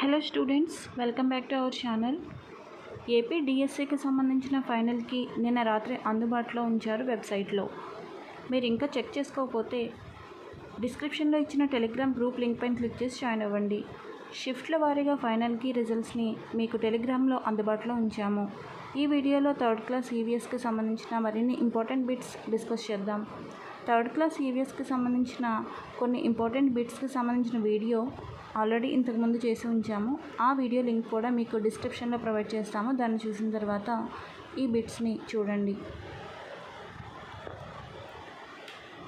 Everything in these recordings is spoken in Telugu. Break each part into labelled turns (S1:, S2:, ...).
S1: Hello students welcome back to our channel A డిఎస్సికి సంబంధించిన ఫైనల్కి నిన్న రాత్రి అందుబాటులో ఉంచారు వెబ్సైట్లో మీరు ఇంకా చెక్ చేసుకోకపోతే డిస్క్రిప్షన్లో ఇచ్చిన టెలిగ్రామ్ గ్రూప్ లింక్ పైన క్లిక్ చేసి జాయిన్ అవ్వండి. షిఫ్ట్ల వారీగా ఫైనల్కి రిజల్ట్స్ని మీకు టెలిగ్రామ్లో అందుబాటులో ఉంచాము. ఈ వీడియోలో థర్డ్ క్లాస్ ఈవీఎస్కి సంబంధించిన మరిన్ని ఇంపార్టెంట్ బిట్స్ డిస్కస్ చేద్దాం. థర్డ్ క్లాస్ ఈవీఎస్కి సంబంధించిన కొన్ని ఇంపార్టెంట్ బిట్స్కి సంబంధించిన వీడియో ఆల్రెడీ ఇంతకుముందు చేసి ఉంచాము. ఆ వీడియో లింక్ కూడా మీకు డిస్క్రిప్షన్లో ప్రొవైడ్ చేస్తాము. దాన్ని చూసిన తర్వాత ఈ బిట్స్ని చూడండి.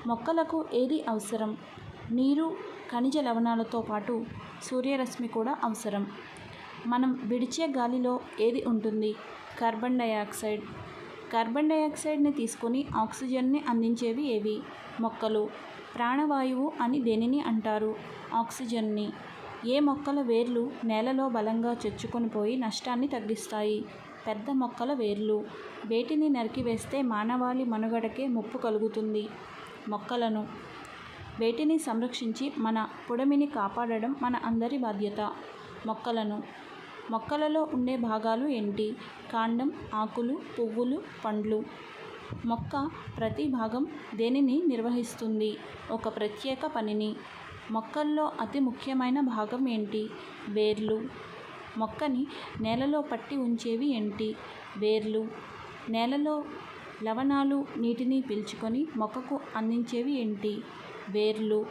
S1: మొక్కలకు ఏది అవసరం? నీరు ఖనిజ లవణాలతో పాటు సూర్యరశ్మి కూడా అవసరం. మనం విడిచే గాలిలో ఏది ఉంటుంది? కార్బన్ డయాక్సైడ్ కార్బన్ డైఆక్సైడ్ని తీసుకొని ఆక్సిజన్ని అందించేవి ఏవి? మొక్కలు. ప్రాణవాయువు అని దేనిని అంటారు? ఆక్సిజన్ని. ఏ మొక్కల వేర్లు నేలలో బలంగా చొచ్చుకొని పోయి నష్టాన్ని తగ్గిస్తాయి? పెద్ద మొక్కల వేర్లు. వేటిని నరికివేస్తే మానవాళి మనుగడకే ముప్పు కలుగుతుంది. మొక్కలను. వేటిని సంరక్షించి మన పుడమిని కాపాడడం మన అందరి బాధ్యత. మొక్కలను. మొక్కలలో ఉండే భాగాలు ఏంటి? కాండం ఆకులు పువ్వులు పండ్లు. మొక్క ప్రతి భాగం దేనిని నిర్వహిస్తుంది? ఒక ప్రత్యేక పనిని. మొక్కల్లో అతి ముఖ్యమైన భాగం ఏంటి? వేర్లు. మొక్కని నేలలో పట్టి ఉంచేవి ఏంటి? వేర్లు. నేలలో లవణాలు నీటిని పీల్చుకొని మొక్కకు అందించేవి ఏంటి? వేర్లు.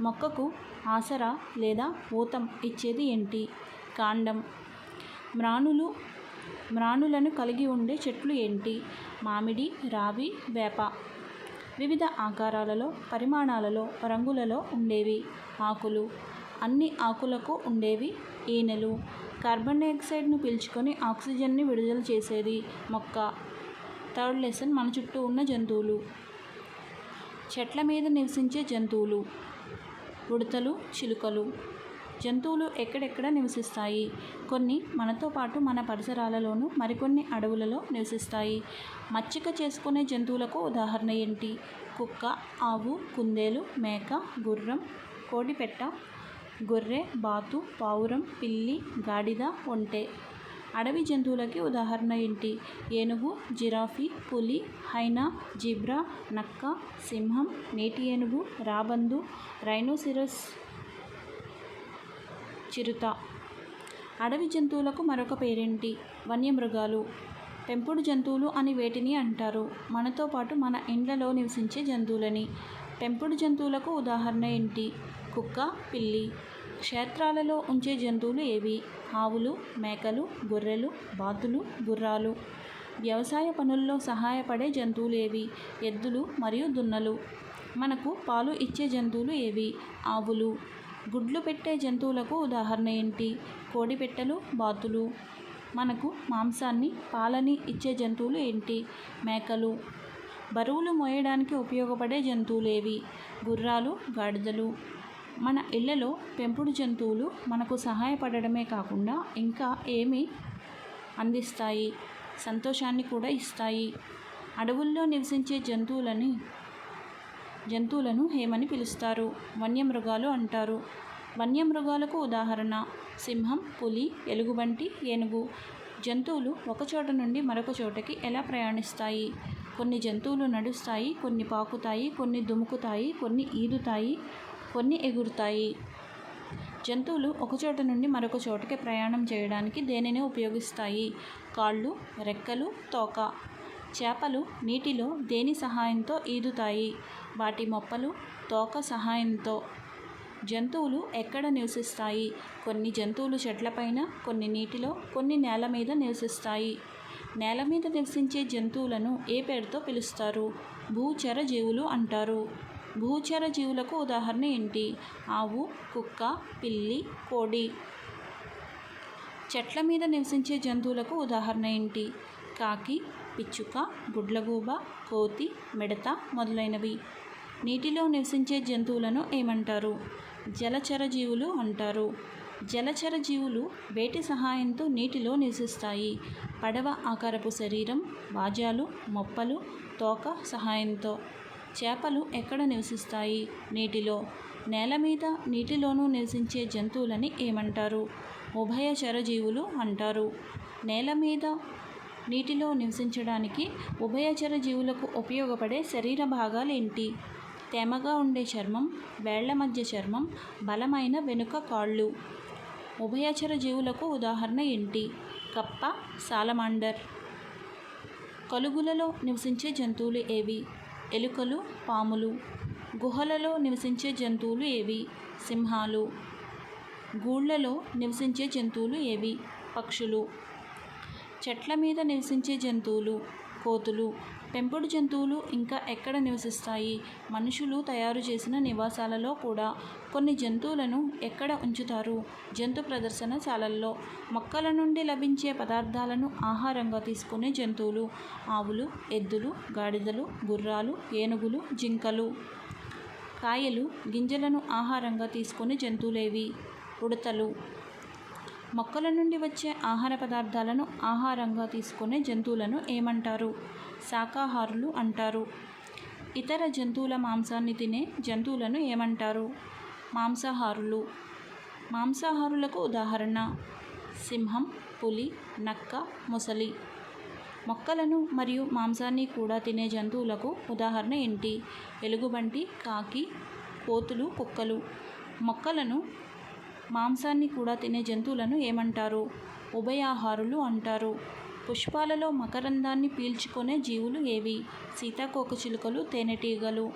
S1: మొక్కకు ఆసరా లేదా ఊతం ఇచ్చేది ఏంటి? కాండం. మ్రాణులు మ్రాణులను కలిగి ఉండే చెట్లు ఏంటి? మామిడి రావి వేప. వివిధ ఆకారాలలో పరిమాణాలలో రంగులలో ఉండేవి. ఆకులు. అన్ని ఆకులకు ఉండేవి ఈనెలు. కార్బన్ డైఆక్సైడ్ను పీల్చుకొని ఆక్సిజన్ని విడుదల చేసేది మొక్క. థర్డ్ లెసన్ మన చుట్టూ ఉన్న జంతువులు. చెట్ల మీద నివసించే జంతువులు. ఉడతలు చిలుకలు. జంతువులు ఎక్కడెక్కడ నివసిస్తాయి? కొన్ని మనతో పాటు మన పరిసరాలలోనూ మరికొన్ని అడవులలో నివసిస్తాయి. మచ్చిక చేసుకునే జంతువులకు ఉదాహరణ ఏంటి? కుక్క ఆవు కుందేలు మేక గుర్రం కోడిపెట్ట గొర్రె బాతు పావురం పిల్లి గాడిద ఒంటె. అడవి జంతువులకి ఉదాహరణ ఏంటి? ఏనుగు జిరాఫీ పులి హైనా జిబ్రా నక్క సింహం నేటి ఏనుగు రాబందు రైనోసిరస్ చిరుత. అడవి జంతువులకు మరొక పేరేంటి? వన్యమృగాలు. పెంపుడు జంతువులు అని వేటిని అంటారు. మనతో పాటు మన ఇండ్లలో నివసించే జంతువులని. పెంపుడు జంతువులకు ఉదాహరణ ఏంటి? కుక్క పిల్లి. క్షేత్రాలలో ఉంచే జంతువులు ఏవి? ఆవులు మేకలు గొర్రెలు బాతులు గుర్రాలు. వ్యవసాయ పనుల్లో సహాయపడే జంతువులు ఏవి? ఎద్దులు మరియు దున్నలు. మనకు పాలు ఇచ్చే జంతువులు ఏవి? ఆవులు. గుడ్లు పెట్టే జంతువులకు ఉదాహరణ ఏంటి? కోడిపెట్టెలు బాతులు. మనకు మాంసాన్ని పాలని ఇచ్చే జంతువులు ఏంటి? మేకలు. బరువులు మోయడానికి ఉపయోగపడే జంతువులు ఏవి? గుర్రాలు గాడిదలు. మన ఇళ్ళలో పెంపుడు జంతువులు మనకు సహాయపడడమే కాకుండా ఇంకా ఏమి అందిస్తాయి? సంతోషాన్ని కూడా ఇస్తాయి. అడవుల్లో నివసించే జంతువులని జంతువులను హేమని పిలుస్తారు. వన్యమృగాలు అంటారు. వన్యమృగాలకు ఉదాహరణ సింహం పులి ఎలుగుబంటి ఏనుగు. జంతువులు ఒక చోట నుండి మరొక చోటకి ఎలా ప్రయాణిస్తాయి? కొన్ని జంతువులు నడుస్తాయి కొన్ని పాకుతాయి కొన్ని దుముకుతాయి కొన్ని ఈదుతాయి. కొన్ని ఎగురుతాయి. జంతువులు ఒక చోట నుండి మరొక చోటకి ప్రయాణం చేయడానికి దేనిని ఉపయోగిస్తాయి? కాళ్ళు రెక్కలు తోక. చేపలు నీటిలో దేని సహాయంతో ఈదుతాయి? వాటి మొప్పలు తోక సహాయంతో. జంతువులు ఎక్కడ నివసిస్తాయి? కొన్ని జంతువులు చెట్లపైన కొన్ని నీటిలో కొన్ని నేల మీద నివసిస్తాయి. నేల మీద నివసించే జంతువులను ఏ పేరుతో పిలుస్తారు? భూచర జీవులు అంటారు. భూచర జీవులకు ఉదాహరణ ఏంటి? ఆవు కుక్క పిల్లి కోడి. చెట్ల మీద నివసించే జంతువులకు ఉదాహరణ ఏంటి? కాకి పిచ్చుక గుడ్లగూబ కోతి మిడత మొదలైనవి. నీటిలో నివసించే జంతువులను ఏమంటారు? జలచర జీవులు అంటారు. జలచర జీవులు వేటి సహాయంతో నీటిలో నివసిస్తాయి? పడవ ఆకారపు శరీరం బాజాలు మొప్పలు తోక సహాయంతో. చేపలు ఎక్కడ నివసిస్తాయి? నీటిలో. నేల మీద నీటిలోనూ నివసించే జంతువులని ఏమంటారు? ఉభయచర జీవులు అంటారు. నేల మీద నీటిలో నివసించడానికి ఉభయచర జీవులకు ఉపయోగపడే శరీర భాగాలు ఏంటి? తేమగా ఉండే చర్మం వేళ్ళ మధ్య చర్మం బలమైన వెనుక కాళ్ళు. ఉభయచర జీవులకు ఉదాహరణ ఏంటి? కప్ప సాలమాండర్. కలుగులలో నివసించే జంతువులు ఏవి? ఎలుకలు పాములు. గుహలలో నివసించే జంతువులు ఏవి? సింహాలు. గూళ్ళలో నివసించే జంతువులు ఏవి? పక్షులు. చెట్ల మీద నివసించే జంతువులు కోతులు. పెంపుడు జంతువులు ఇంకా ఎక్కడ నివసిస్తాయి? మనుషులు తయారు చేసిన నివాసాలలో కూడా కొన్ని జంతువులను ఎక్కడ ఉంచుతారు? జంతు ప్రదర్శనశాలల్లో మొక్కల నుండి లభించే పదార్థాలను ఆహారంగా తీసుకునే జంతువులు ఆవులు ఎద్దులు గాడిదలు గుర్రాలు ఏనుగులు జింకలు. కాయలు గింజలను ఆహారంగా తీసుకునే జంతువులేవి. ఉడతలు. మొక్కల నుండి వచ్చే ఆహార పదార్థాలను ఆహారంగా తీసుకునే జంతువులను ఏమంటారు? శాకాహారులు అంటారు. ఇతర జంతువుల మాంసాన్ని తినే జంతువులను ఏమంటారు? మాంసాహారులు. మాంసాహారులకు ఉదాహరణ సింహం పులి నక్క మొసలి. మొక్కలను మరియు మాంసాన్ని కూడా తినే జంతువులకు ఉదాహరణ ఏంటి? ఎలుగుబంటి కాకి కోతులు కుక్కలు. మొక్కలను మాంసాన్ని కూడా తినే జంతువులను ఏమంటారు? ఉభయాహారులు అంటారు. పుష్పాలలో మకరందాన్ని పీల్చుకునే జీవులు ఏవి? సీతాకోకచిలుకలు తేనెటీగలు.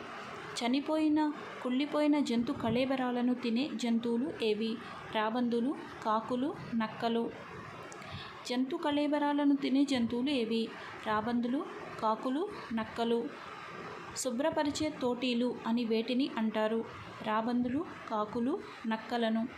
S1: చనిపోయిన కుళ్ళిపోయిన జంతు కళేబరాలను తినే జంతువులు ఏవి? రాబందులు కాకులు నక్కలు. జంతు కళేబరాలను తినే జంతువులు ఏవి? రాబందులు కాకులు నక్కలు. శుభ్రపరిచే తోటీలు అని వేటిని అంటారు? రాబందులు కాకులు నక్కలను.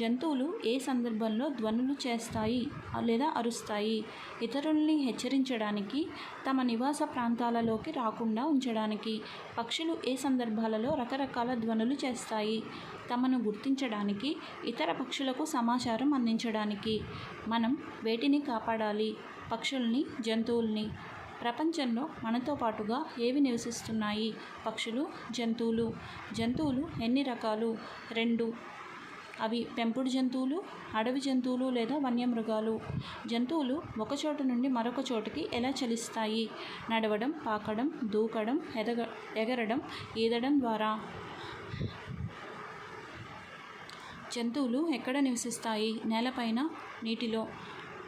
S1: జంతువులు ఏ సందర్భంలో ధ్వనులు చేస్తాయి లేదా అరుస్తాయి ఇతరుల్ని హెచ్చరించడానికి తమ నివాస ప్రాంతాలలోకి రాకుండా ఉంచడానికి పక్షులు ఏ సందర్భాలలో రకరకాల ధ్వనులు చేస్తాయి తమను గుర్తించడానికి ఇతర పక్షులకు సమాచారం అందించడానికి. మనం వేటిని కాపాడాలి? పక్షుల్ని జంతువుల్ని. ప్రపంచంలో మనతో పాటుగా ఏవి నివసిస్తున్నాయి? పక్షులు జంతువులు. జంతువులు ఎన్ని రకాలు? రెండు అవి పెంపుడు జంతువులు అడవి జంతువులు లేదా వన్యమృగాలు. జంతువులు ఒక చోట నుండి మరొక చోటకి ఎలా చలిస్తాయి? నడవడం పాకడం దూకడం ఎదగ ఎగరడం ఈదడం ద్వారా. జంతువులు ఎక్కడ నివసిస్తాయి? నేలపైన నీటిలో.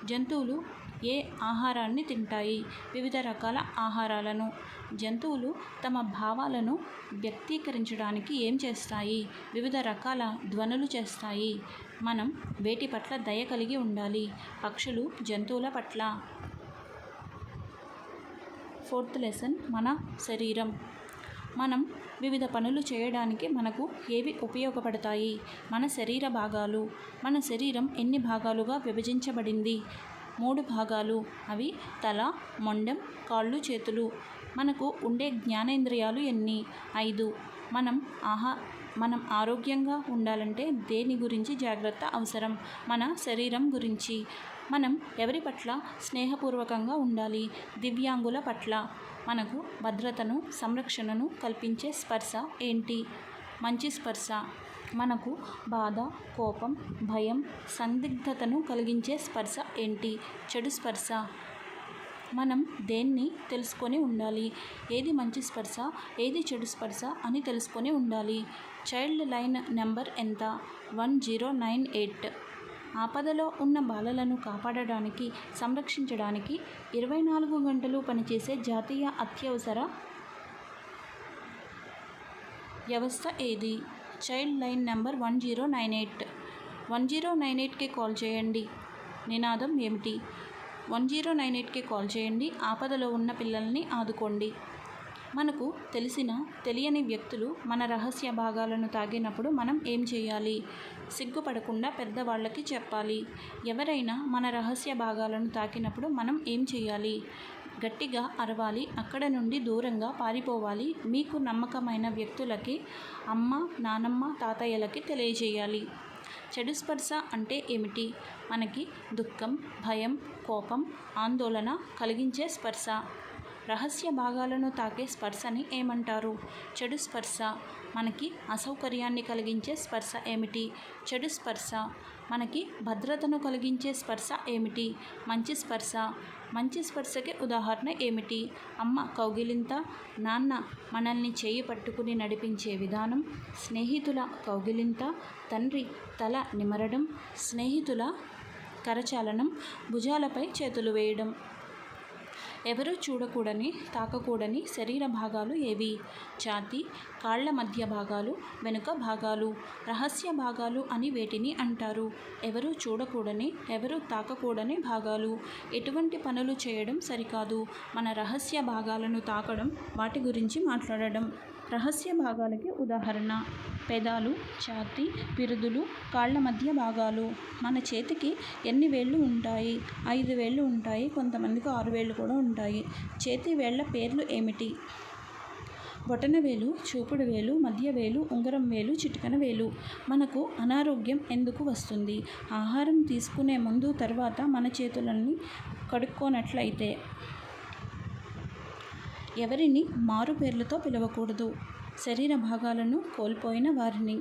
S1: జంతువులు ఏ ఆహారాన్ని తింటాయి? వివిధ రకాల ఆహారాలను. జంతువులు తమ భావాలను వ్యక్తీకరించడానికి ఏం చేస్తాయి? వివిధ రకాల ధ్వనులు చేస్తాయి. మనం వేటి పట్ల దయ కలిగి ఉండాలి? పక్షులు జంతువుల పట్ల. ఫోర్త్ లెసన్ మన శరీరం. మనం వివిధ పనులు చేయడానికి మనకు ఏవి ఉపయోగపడతాయి? మన శరీర భాగాలు మన శరీరం ఎన్ని భాగాలుగా విభజించబడింది? మూడు భాగాలు. అవి తల మొండెం కాళ్ళు చేతులు. మనకు ఉండే జ్ఞానేంద్రియాలు ఎన్ని? ఐదు. మనం ఆహా మనం ఆరోగ్యంగా ఉండాలంటే దేని గురించి జాగ్రత్త అవసరం? మన శరీరం గురించి. మనం ఎవరి పట్ల స్నేహపూర్వకంగా ఉండాలి? దివ్యాంగుల పట్ల మనకు భద్రతను సంరక్షణను కల్పించే స్పర్శ ఏంటి? మంచి స్పర్శ మనకు బాధ కోపం భయం సందిగ్ధతను కలిగించే స్పర్శ ఏంటి? చెడు స్పర్శ మనం దేన్ని తెలుసుకొని ఉండాలి? ఏది మంచి స్పర్శ ఏది చెడు స్పర్శ అని తెలుసుకొని ఉండాలి? చైల్డ్ లైన్ నెంబర్ ఎంత? One zero nine eight. ఆపదలో ఉన్న బాలలను కాపాడడానికి సంరక్షించడానికి ఇరవై నాలుగు గంటలు పనిచేసే జాతీయ అత్యవసర వ్యవస్థ ఏది? Child line number one zero nine eight. One zero nine ఎయిట్కి కాల్ చేయండి. నినాదం ఏమిటి? వన్ జీరో నైన్ ఎయిట్కి కాల్ చేయండి. ఆపదలో ఉన్న పిల్లల్ని ఆదుకోండి. మనకు తెలిసిన తెలియని వ్యక్తులు మన రహస్య భాగాలను తాగినప్పుడు మనం ఏం చేయాలి? సిగ్గుపడకుండా పెద్దవాళ్ళకి చెప్పాలి. ఎవరైనా మన రహస్య భాగాలను తాకినప్పుడు మనం ఏం చేయాలి? గట్టిగా అరవాలి అక్కడ నుండి దూరంగా పారిపోవాలి. మీకు నమ్మకమైన వ్యక్తులకి అమ్మ నానమ్మ తాతయ్యలకి తెలియజేయాలి. చెడు స్పర్శ అంటే ఏమిటి? మనకి దుఃఖం భయం కోపం ఆందోళన కలిగించే స్పర్శ. రహస్య భాగాలను తాకే స్పర్శని ఏమంటారు? చెడు స్పర్శ మనకి అసౌకర్యాన్ని కలిగించే స్పర్శ ఏమిటి? చెడు స్పర్శ మనకి భద్రతను కలిగించే స్పర్శ ఏమిటి? మంచి స్పర్శ మంచి స్పర్శకి ఉదాహరణ ఏమిటి? అమ్మ కౌగిలింత నాన్న మనల్ని చేయి పట్టుకుని నడిపించే విధానం స్నేహితుల కౌగిలింత తండ్రి తల నిమరడం స్నేహితుల కరచాలనం భుజాలపై చేతులు వేయడం. ఎవరూ చూడకూడని తాకకూడని శరీర భాగాలు ఏవి? ఛాతీ కాళ్ళ మధ్య భాగాలు వెనుక భాగాలు రహస్య భాగాలు అని వేటిని అంటారు. ఎవరూ చూడకూడని ఎవరూ తాకకూడని భాగాలు. ఎటువంటి పనులు చేయడం సరికాదు. మన రహస్య భాగాలను తాకడం వాటి గురించి మాట్లాడడం. రహస్య భాగాలకి ఉదాహరణ. పెదాలు ఛాతీ పిరుదులు కాళ్ళ మధ్య భాగాలు. మన చేతికి ఎన్ని వేళ్ళు ఉంటాయి? ఐదు వేళ్ళు ఉంటాయి. కొంతమందికి ఆరు వేళ్ళు కూడా ఉంటాయి. చేతి వేళ్ళ పేర్లు ఏమిటి? బొటన వేలు చూపుడు వేలు మధ్య వేలు ఉంగరం వేలు చిటికన వేలు. మనకు అనారోగ్యం ఎందుకు వస్తుంది? ఆహారం తీసుకునే ముందు తర్వాత మన చేతులని కడుక్కోనట్లయితే ఎవరిని మారు పేర్లతో పిలవకూడదు? శరీర భాగాలను కోల్పోయిన వారిని